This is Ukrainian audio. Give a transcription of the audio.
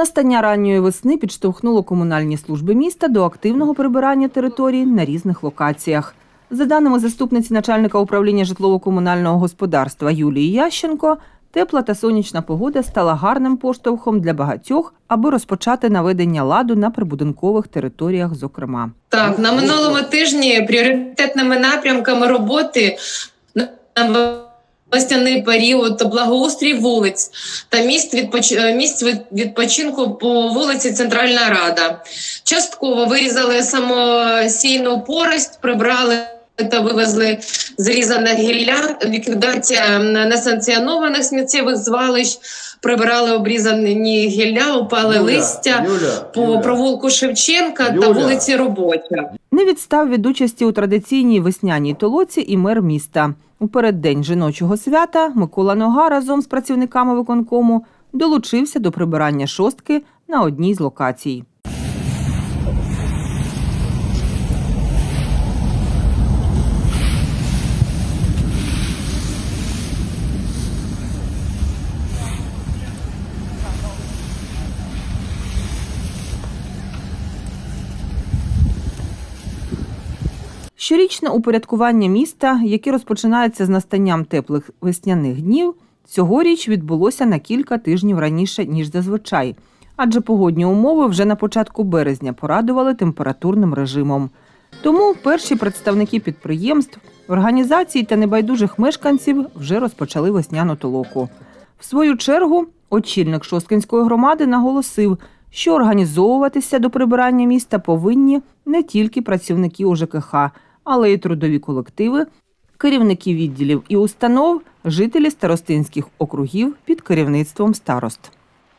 Настання ранньої весни підштовхнуло комунальні служби міста до активного прибирання територій на різних локаціях. За даними заступниці начальника управління житлово-комунального господарства Юлії Ященко, тепла та сонячна погода стала гарним поштовхом для багатьох, аби розпочати наведення ладу на прибудинкових територіях, зокрема. Так, на минулому тижні пріоритетними напрямками роботи на весняний період благоустрій вулиць та місць, відпоч... е, місць відпочинку по вулиці Центральна Рада. Частково вирізали самосійну порость, прибрали та вивезли зрізане гілля, ліквідація несанкціонованих сміттєвих звалищ, прибирали обрізані гілля, упали Юля, листя Юля, по Юля. провулку Шевченка та вулиці Робоча. Не відстав від участі у традиційній весняній толоці і мер міста. У переддень жіночого свята Микола Нога разом з працівниками виконкому долучився до прибирання шостки на одній з локацій. Щорічне упорядкування міста, яке розпочинається з настанням теплих весняних днів, цьогоріч відбулося на кілька тижнів раніше, ніж зазвичай, адже погодні умови вже на початку березня порадували температурним режимом. Тому перші представники підприємств, організацій та небайдужих мешканців вже розпочали весняну толоку. В свою чергу, очільник Шосткинської громади наголосив, що організовуватися до прибирання міста повинні не тільки працівники УЖКХ, але й трудові колективи, керівники відділів і установ, жителі старостинських округів під керівництвом старост.